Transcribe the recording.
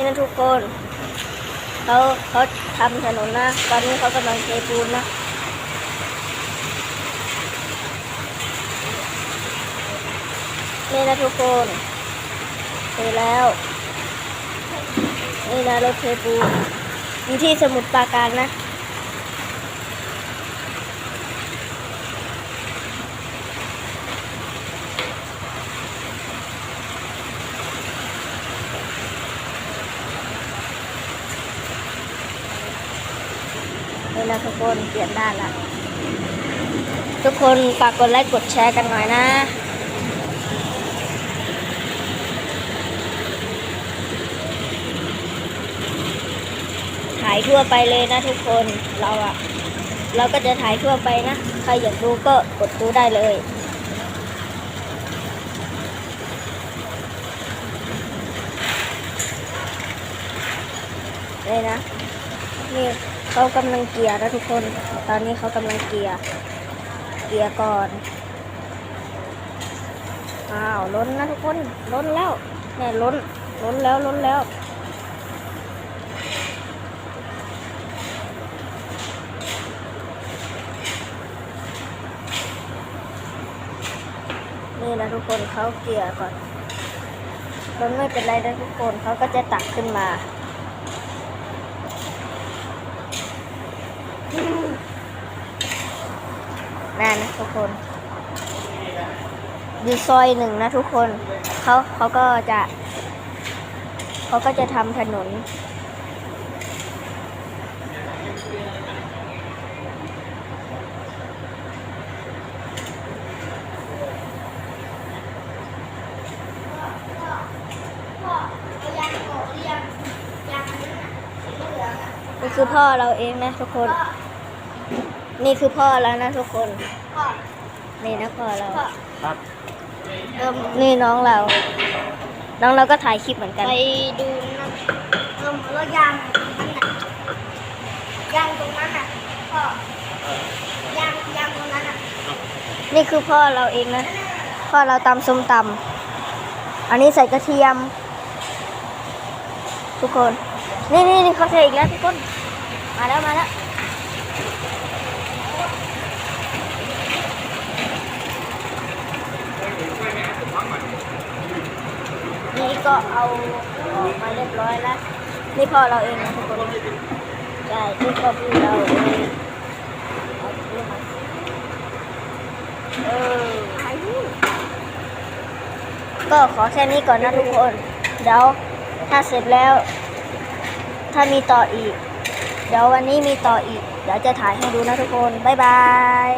นี่นะทุกคนเขาเขาทำถนนนะ ตอนนี้เขากำลังเทปูนนะนี่นะทุกคนเสร็จแล้ว นี่นะรถเทปูนอยู่ที่สมุทรปราการนะ นี่นะทุกคนเปลี่ยนด้านละทุกคนฝากกดไลค์กดแชร์กันหน่อยนะถ่ายทั่วไปเลยนะทุกคนเราอะเราก็จะถ่ายทั่วไปนะ ใครอยากดูก็กดดูได้เลย เลยนะนี่ เขากำลังเกียร์นะทุกคน ตอนนี้เขากำลังเกียร์ เกียร์ก่อน อ้าวล้นนะทุกคน ล้นแล้วเนี่ยล้น ล้นแล้ว ล้นแล้ว นี่นะทุกคนเขาเกลี่ยก่อน มันไม่เป็นไรนะทุกคนเขาก็จะตักขึ้นมา นั่นนะทุกคนอยู่ซอยหนึ่งนะทุกคนเขาเขาก็จะเขาก็จะทำถนน นี่คือพ่อเราเองนะทุกคน นี่คือพ่อแล้วนะทุกคนนี่นะพ่อเราครับเอิ่มนี่น้องเรา น้องเราก็ถ่ายคลิปเหมือนกัน ไปดูนะเออแล้วยางนั่นน่ะยางตรงนั้นน่ะพ่อยางยางตรงนั้นน่ะนี่คือพ่อเราเองนะ พ่อเราตำส้มตำอันนี้ใส่กระเทียม ทุกคน นี่นี่นี่เขาใส่อีกแล้วทุกคน มาแล้วมาแล้ว ก็เอาออกมาเรียบร้อยแล้ว นี่พ่อเราเองนะทุกคนใช่นี่ก็พี่เราเองเอาลูกมาเออก็ขอแค่นี้ก่อนนะทุกคน เดี๋ยวถ้าเสร็จแล้ว ถ้ามีต่ออีก เดี๋ยววันนี้มีต่ออีก เดี๋ยวจะถ่ายให้ดูนะทุกคน บ๊ายบาย